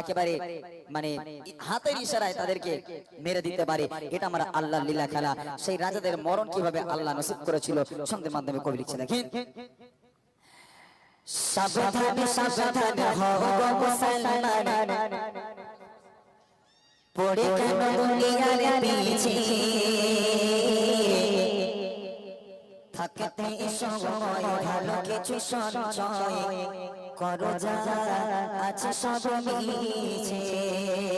একেবারে মানে হাতের ইশারায় তাদেরকে মেরে দিতে পারে, এটা আমরা আল্লাহর লীলা খেলা। সেই রাজাদের মরণ কীভাবে আল্লাহ নসিব করেছিল সন্ধ্যের মাধ্যমে কবি লিখছে, দেখেন। থাকতে সময় ভালো কিছু সঞ্চয়। করো যা আছে সব মিছে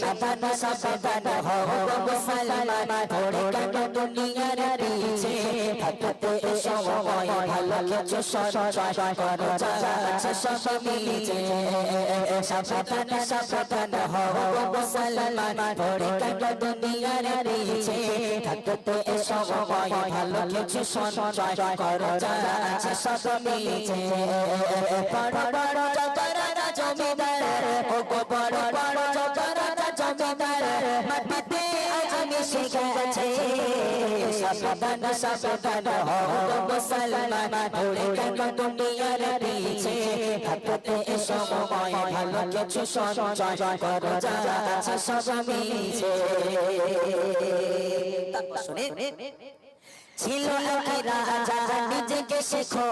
সাবধান সাবধান হও মুসলমান পড়ে কেন দুনিয়ার পিছে থাকতে সময় ভালো কিছু সঞ্চয় করো যা আছে সব মিছে সাবধান সাবধান হও মুসলমান পড়ে দুনিয়ার পিছে থাকতে সময় ভালো কিছু সঞ্চয় করো যা সব মিছে বড় বড় জমিদার ও সাবধান সাবধান হও মুসলমান পড়ে কেন দুনিয়ার পিছে থাকতে সময় ভালো কিছু সঞ্চয় করো যা আছে সব মিছে ছিল কি রাজা নিজেকে শেখো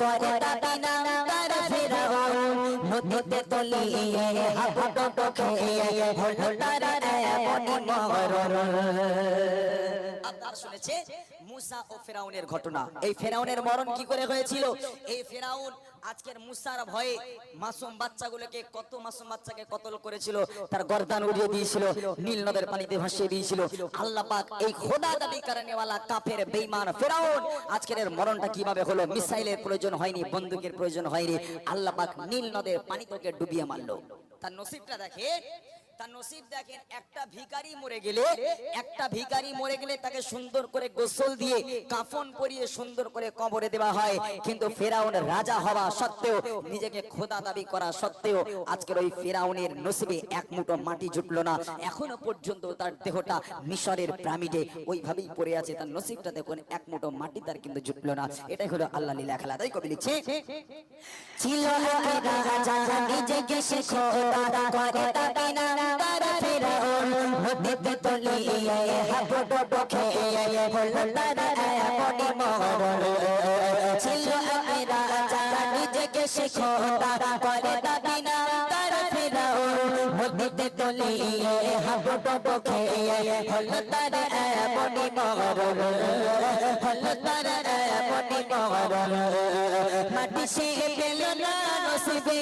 করে দাবি না তার ফেরাও নদীতে আপনারা শুনেছে মুসা ও ফেরাউনের ঘটনা। এই ফেরাউনের মরণ কি করে হয়েছিল? এই ফেরাউন আজকের মুসার ভয়ে মাসুম বাচ্চাগুলোকে, কত মাসুম বাচ্চাকে কতল করেছিল, তার উড়িয়ে দিয়েছিল, নীল নদের পানিতে ভাসিয়ে দিয়েছিল। আল্লাহ পাক এই খোদা দাবি কাফের, বেঈমান ফেরাউন আজকের মরণটা কীভাবে হলো? মিসাইলের প্রয়োজন হয়নি, বন্দুকের প্রয়োজন হয়নি। আল্লাহ পাক নীল নদের পানি ডুবিয়ে মারলো। তার নসিবটা দেখে তার নসিব দেখেন, একটা ভিখারি মরে গেলে, একটা ভিখারি মরে গেলে তাকে সুন্দর করে গোসল দিয়ে কাফন পরিয়ে সুন্দর করে কবরে দেওয়া হয়। কিন্তু ফেরাউন রাজা হওয়া সত্ত্বেও, নিজেকে খোদা দাবি করা সত্ত্বেও আজকের ওই ফেরাউনের নসিবে এক মুঠো মাটি জুটলো না। এখনও পর্যন্ত তার দেহটা মিশরের প্রামিডে ওইভাবেই পড়ে আছে। তার নসিবটা দেখুন, এক মুঠো মাটি তার কিন্তু জুটলো না। এটাই হলো আল্লাহ লীলা খেলা। তাই কবি লিখছে, ছিল নিজেকে শেখো করে না তার ফেরাও নদীতে তলিয়ে হাবুটো খেয়ে হলো তার এমনই মরণ ছিল কি রাজা নিজেকে শেখো তলিয়ে হাবুটো খেয়ে হলো তার এমনই মরণ, হলো তার এমনই মরণ। মাটি সে পেল না নসিবে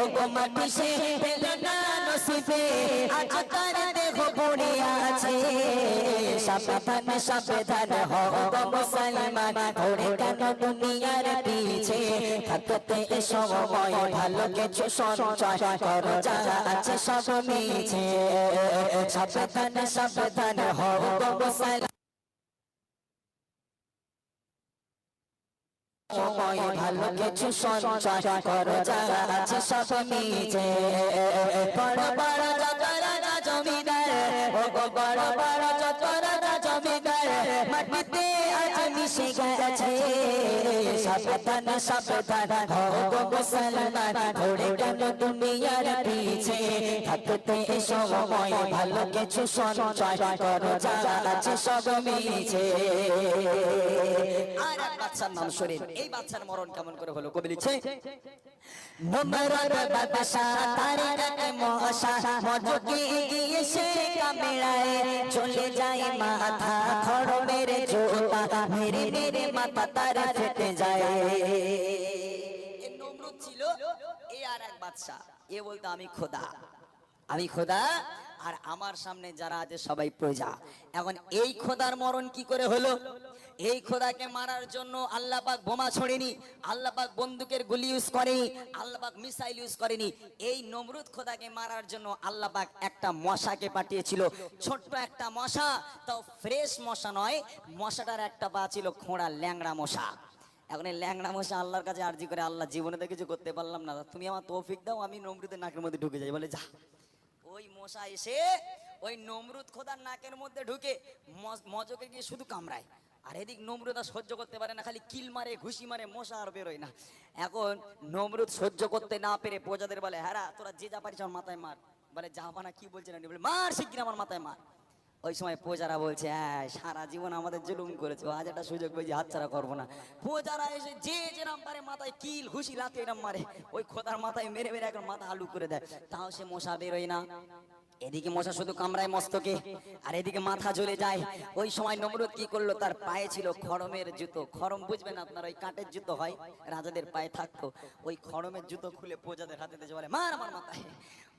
ও গো মাটি সে পেল না নসিবে। আজ তার দেহ পড়ে আছে, সাবধান সাবধান গো মুসলমান। পড়ে কেন দুনিয়ার পিছে, থাকতে সময় ভালো কিছু সঞ্চয়। করো যা আছে সব মিছে সাবধান সাবধান, হও সময় ভালো কিছু সঞ্চয় করো, যারা আছে সব নিজে। বড় বড় জমিদার বড় বড় জমিদার। মাটিতে আজ মিশে গেছে। সাবধান সাবধান হও মুসলমান ঘোড়ে কেন দুনিয়ার পিছে? থাকতে সময়, ভালো কিছু সঞ্চয় করো, যা আছে সব মিছে। আর এক বাচ্চার নাম শরীফ, এই বাচ্চার মরণ কেমন করে হলো? কবি লিখছে তারিকাকে মশা, মজকে গিয়ে সে চলে যায় মাথা খড় মেরে জোতা, মেরে মেরে মাথা তার ফেটে যায়। নমরুদ ছিল, এ আর এক এ বলতো, আমি খোদা আমি খোদা, আর আমার সামনে যারা আছে সবাই প্রজা। এখন এই খোদার মরণ কি করে হলো? এই খোদাকে মারার জন্য আল্লাহ পাক বোমা ছড়েনি, আল্লাহ পাক বন্দুকের গুলি ইউজ করেনি, আল্লাহ পাক মিসাইল ইউজ করেনি। এই নমরুদ খোদাকে মারার জন্য আল্লাহ পাক একটা মশাকে পাঠিয়েছিল। ছোট্ট একটা মশা, তাও ফ্রেশ মশা নয়, মশাটার একটা পা ছিল খোঁড়া ল্যাংড়া মশা। এখন এই ল্যাংড়া মশা আল্লাহর কাছে আর্জি করে আল্লাহ জীবনে তো কিছু করতে পারলাম না। তুমি আমার তৌফিক দাও, আমি নমরুদের নাকের মধ্যে ঢুকে যাই, বলে যা। ওই মশা এসে ওই নমরুদ খোদার নাকের মধ্যে ঢুকে মজকে গিয়ে শুধু কামড়ায়। আর এদিক নমরুদ সহ্য করতে পারে না, খালি কিল মারে, ঘুষি মারে, মশা আর বেরোয় না। এখন নমরুদ সহ্য করতে না পেরে প্রজাদের বলে হ্যাঁ তোরা যে যা পারিস মাথায় মার। বলে জাহাবানা কি বলছে না? বলে, মার শিগগির আমার মাথায় মার। ওই সময় প্রজারা বলছে হ্যাঁ সারা জীবন আমাদের জুলুম করেছে আজ একটা সুযোগ পেয়েছি, হাতছাড়া করব না। প্রজারা এসে যে যেরাম পারে, মাথায় কিল, ঘুষি লাতে এরম মারে, ওই খোদার মাথায় মেরে মেরে এখন মাথা আলু করে দেয়। তাও সে মশা বেরোয় না। এদিকে মশা শুধু কামড়ায় মস্তকে, আর এদিকে মাথা জ্বলে যায়। ওই সময় নমরুদ কি করল? তার পায়ে ছিল খড়মের জুতো। খড়ম বুঝবেন আপনার, ওই কাঠের জুতো হয়, রাজাদের পায়ে থাকতো। ওই খড়মের জুতো খুলে প্রজাদের হাতে দিতে বলে, মার আমার মাথায়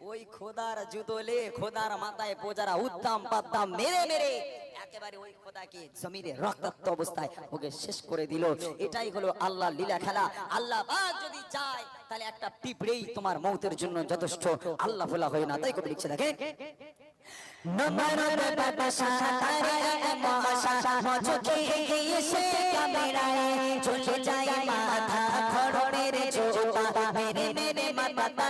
ওই খোদার জুতো লে খোদার মাথায় প্রজারা উত্তাম পাত্তাম মেরে মেরে, একেবারে ওই খোদাকে জমিনে রক্তাক্ত অবস্থায় ওকে শেষ করে দিল। এটাই হলো আল্লাহ লীলা খেলা। আল্লাহ পাক যদি চায়, তাহলে একটা পিঁপড়েই তোমার মৌতের জন্য যথেষ্ট। আল্লাহ ভোলা হয় না, তাই কবি লিখছে কামড়ায় চলে মেরে মেরে মাথা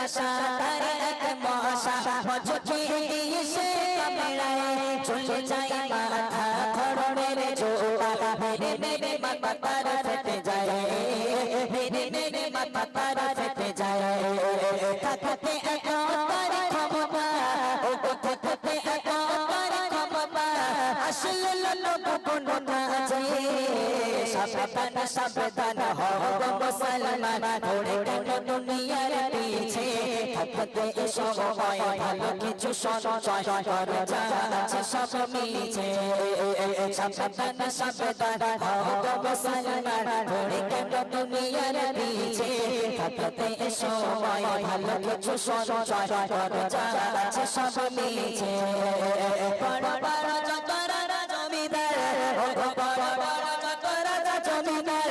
বাদশা তারে এক মশা মজকে এসে কামড়ায় চলে সাবধান হও মুসলমান। কেন দুনিয়ার পিছে। থাকতে সময় ভালো কিছু সঞ্চয় কর যা আছে সব মিছে সাবধান সাবধান হও মুসলমান ধরে কেন দুনিয়ার পিছে থাকতে সময় ভালো কিছু সঞ্চয় কর যা আছে সব মিছে বড় বড় যত রাজা জমিদার ও বড় বড় যত রাজা জমিদার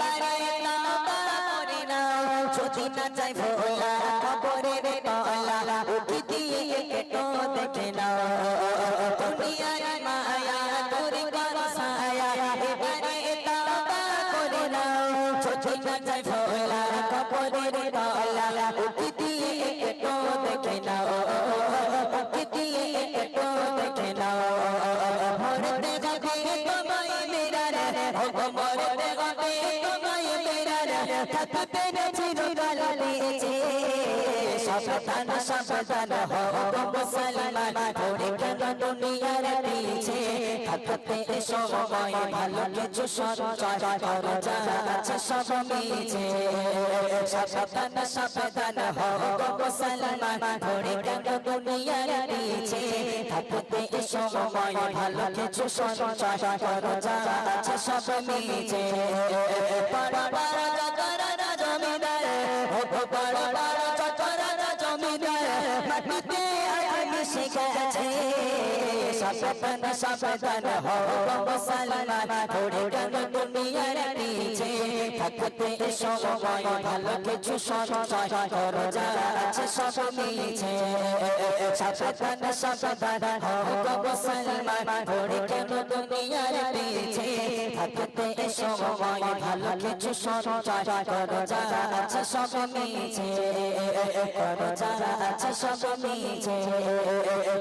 এবারে তাওবা করে নাও যদি না চাই ভোলা কবরের তলা উঠি দিয়ে একটু দেখে নাও দুনিয়ার মায়া দূর কর সায়া এবারে তাওবা করে নাও যদি না চাই ভোলা কবরের তলা উঠি দিয়ে একটু দেখে নাও উঠি দিয়ে একটু দেখে নাও মরতে যাবে তোমায় মেরা রে ও থাকতে না চিরকাল বেঁচে সাবধান সাবধান হও মুসলমান ধরে কেন দুনিয়ার পিছে থাকতে সময় ভালো কিছু সঞ্চয় কর যা আছে সব মিছে সাবধান সাবধান হও মুসলমান ধরে কেন দুনিয়ার পিছে থাকতে সময় ভালো কিছু সঞ্চয় কর যা আছে সব মিছে জমিদার ও বড় বড় চকরা জমিদার। মাটিতে মিশে গেছে সাবধান সাবধান হও মুসলমান ধরে কেন দুনিয়ার পিছে থাকতে সময়, ভালো কিছু সঞ্চয় কর, যা আছে সব মিছে। সাবধান সাবধান হও মুসলমান ধরে কেন দুনিয়ার পিছে থাকতে সময়, ভালো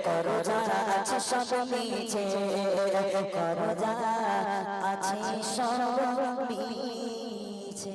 কর যারা আছে সব মিছে করো যারা আছে সব মিছে